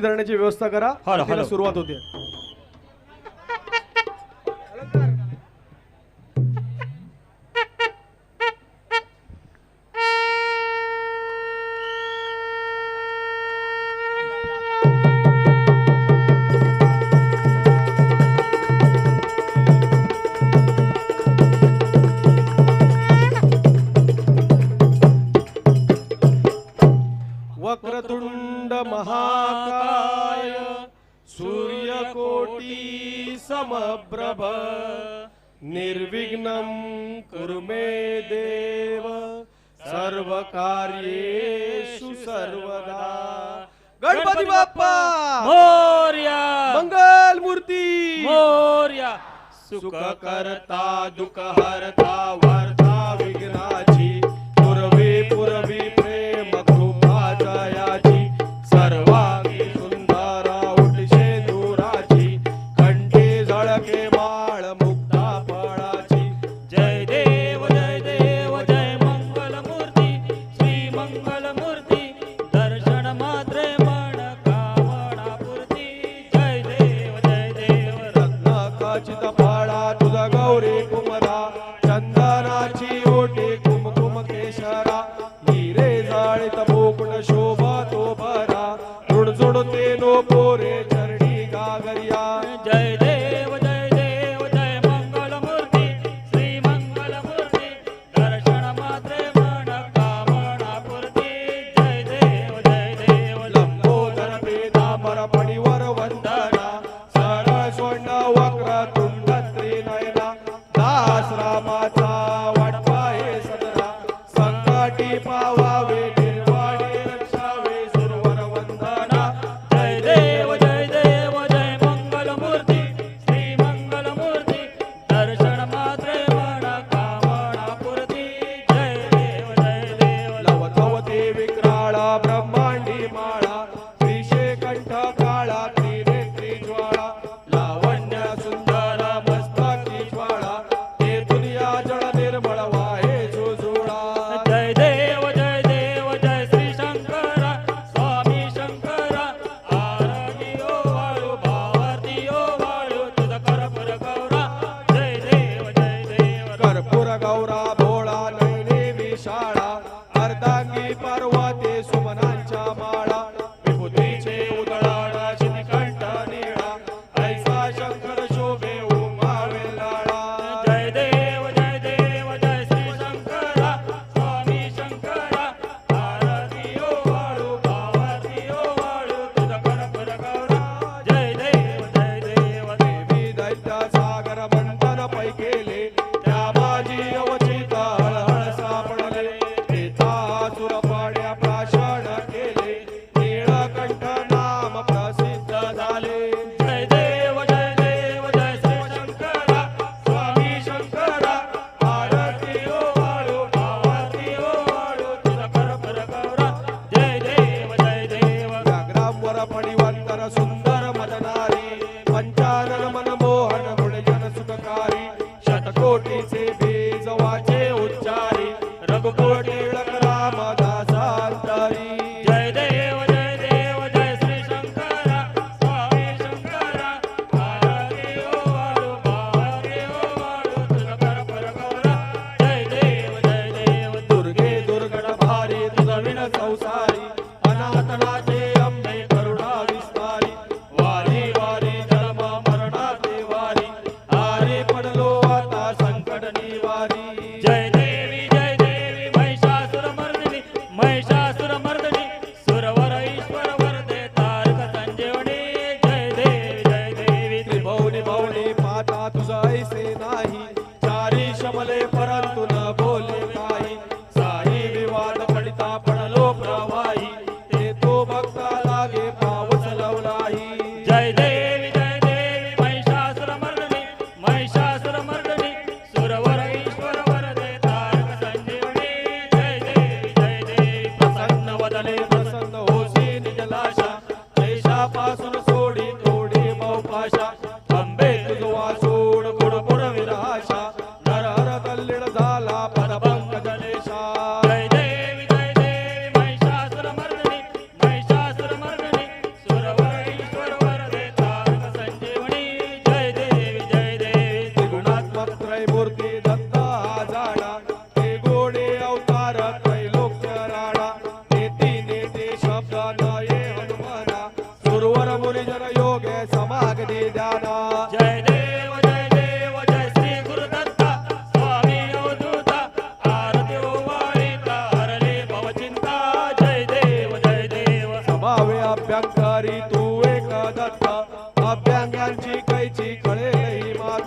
धरण्याची व्यवस्था करा. सुरुवात होते. वक्रतुंड महाकाय सूर्यकोटी समप्रभ निर्विघ्नं कुरु मे देव सर्वकार्येषु सर्वदा। गणपती बाप्पा! मोर्या! मंगल मूर्ती मोर्या! सुख करता दुख हरता वरता विघ्नाची पूर्वी पुरवे शोभा तो भरा. झुणझुणते नो पोरे चरणी गागरिया. जय देव जय देव जय मंगल मूर्ती श्री मंगल मूर्ती दर्शन मात्रे मन कामना पूर्ती जय देव जय देव लंबोदर पेदामर पणीवर वंदना. सरळ स्वर्ण वक्र तुंड त्रिनयना दास रामाचा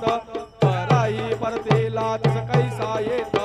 परत पराई परतीला तिस कैसा येत?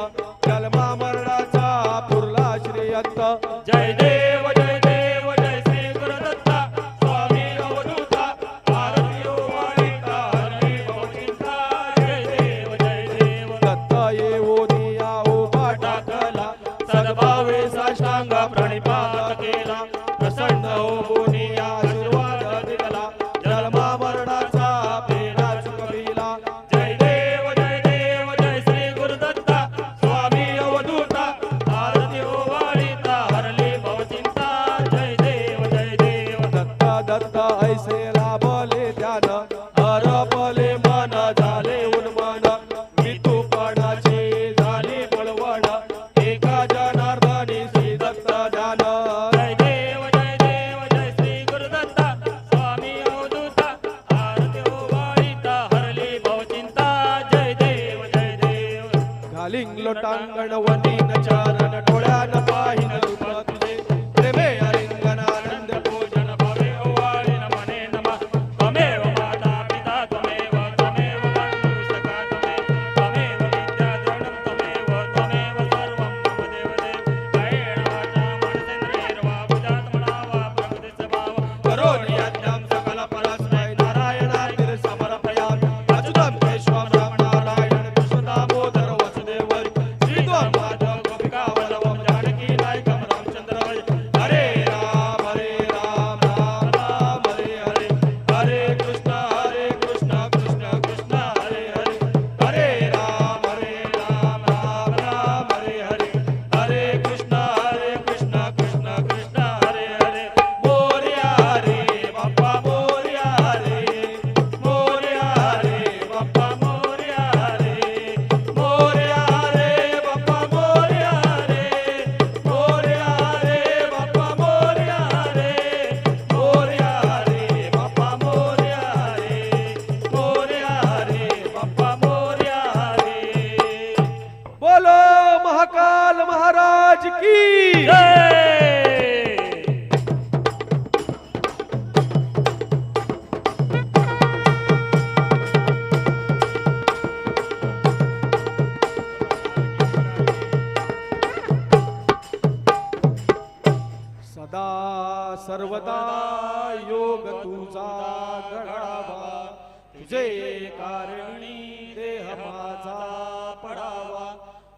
लटांगण वनीन चारण डोळे महाकाल महाराज की।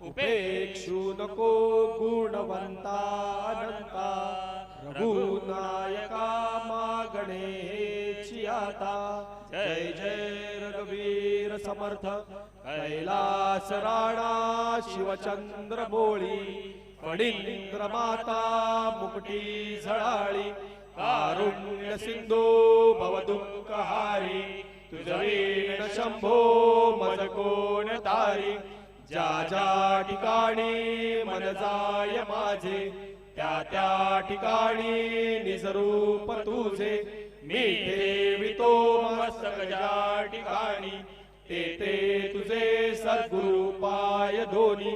उपेक्षु नको गुणवंता अनंता रघुनायका मागणे चियाता जय जय रघुवीर समर्थ कैलास राणा शिवचंद्र बोळी फणींद्र माता मुकटी झळाळी कारुण्य सिंधू भवदुःखहारी तुझ शंभो मज कोण तारी ज्या ज्या ठिकाणी मन जाय माझे त्या त्या ठिकाणी निजरूप तुझे. मी ठेवितो मस्तक ज्या ठिकाणी ते ते तुझे सद्गुरु पाय धोनी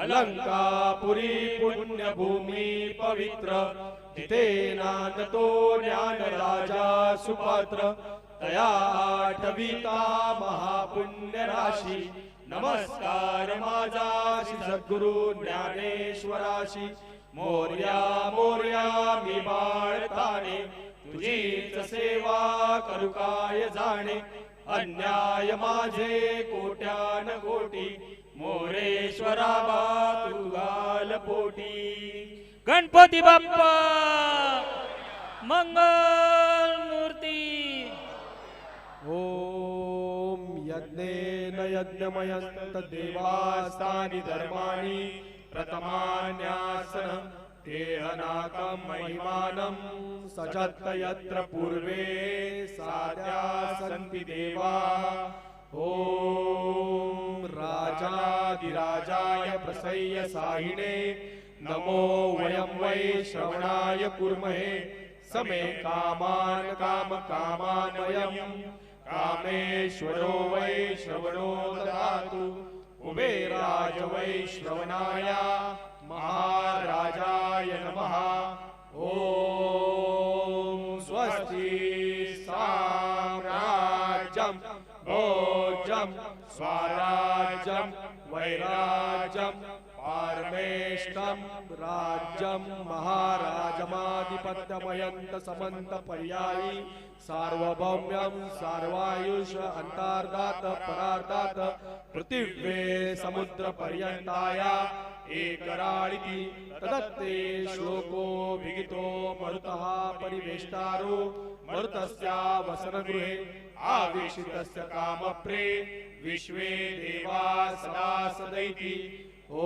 अलंकापुरी पुण्यभूमी पवित्र तिथे नांदतो ज्ञान राजा सुपात्र. तया आठविता महापुण्य राशी नमस्कार माझा सद्गुरु ज्ञानेश्वराशी. मोर्या मोर्या मी बाळताने तुझीच सेवा करू काय जाणे? अन्याय माझे कोट्यान कोटी. मोरेश्वरा तू गाल पोटी. गणपती बाप्पा मंगल! यज्ञेन यज्ञमयस्तदेवास्तानि धर्माणि प्रथमान्यासन देहनाकं महिमानं सचत्त यत्र पूर्वे साध्या सन्ति देवा। ॐ राजादिराजाय प्रसह्य साहिणे नमो वयं वै श्रवणाय कुर्महे समे कामान् काम कामान् वयम् कामेश्वरो वै श्रवणो ददातु। कुबेराज वै श्रवणाय महाराजाय नमः। ॐ स्वस्ति साम्राज्यं भोजं स्वराज्यं वैराज्यम्। धर्मेष्टम राज्यं महाराजमाधिपत्यमयंत समंत पर्यायी सार्वभौम्यं सार्वायुष अंतार्धात परार्धात पृथिव्ये समुद्र पर्यंताया एकराळिति तदत्ते श्लोको विगितो मरुतः परिवेष्टारो मरुतस्य वसनगृहे आवेशितस्य कामप्रे विश्वे देवा सदा सदैति। ॐ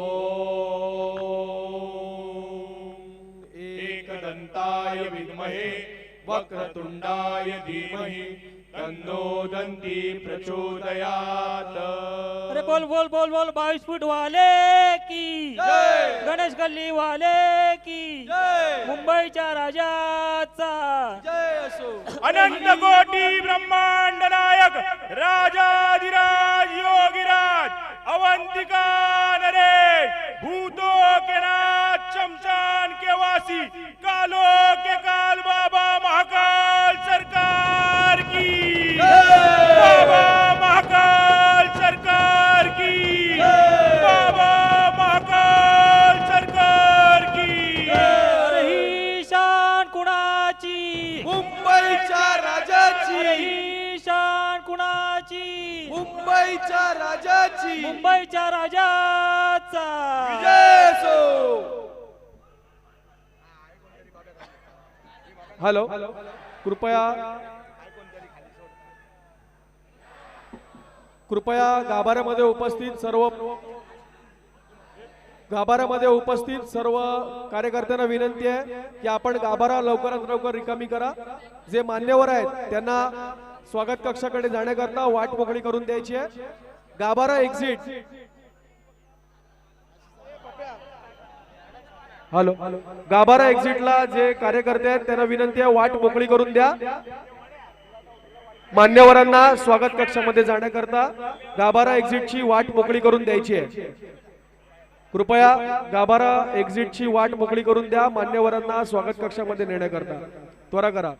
एकदन्ताय विद्महे वक्रतुण्डाय धीमहि तन्नो दन्ति प्रचोदयात्। अरे बोल बोल बोल बोल बावीस फूट वाले की? जय! गणेश गल्ली वाले की? जय! मुंबईच्या राजाचा। अनंत कोटी ब्रह्मांड नायक राजाधिराज योगीराज अवंतिका भूतो के नाथ शमशान के वासी कालो के काल मुंबईच्या राजाची. मुंबईच्या राजाचा. असो हॅलो. कृपया. कृपया गाभाऱ्यामध्ये उपस्थित सर्व गाभाऱ्यामध्ये उपस्थित सर्व कार्यकर्त्यांना विनंती आहे की आपण गाभारा लवकरात लवकर रिकामी करा. जे मान्यवर आहेत त्यांना स्वागत कक्षाकडे जाण्याकरता वाट मोकळी करून द्यायची आहे. गाभारा एक्झिट हॅलो. गाभारा एक्झिटला जे कार्यकर्ते आहेत त्यांना विनंती आहे वाट मोकळी करून द्या. मान्यवरांना स्वागत कक्षामध्ये जाण्याकरता गाभारा एक्झिटची वाट मोकळी करून द्यायची आहे. कृपया गाभारा एक्झिटची वाट मोकळी करून द्या. मान्यवरांना स्वागत कक्षामध्ये नेण्याकरता. त्वरा करा.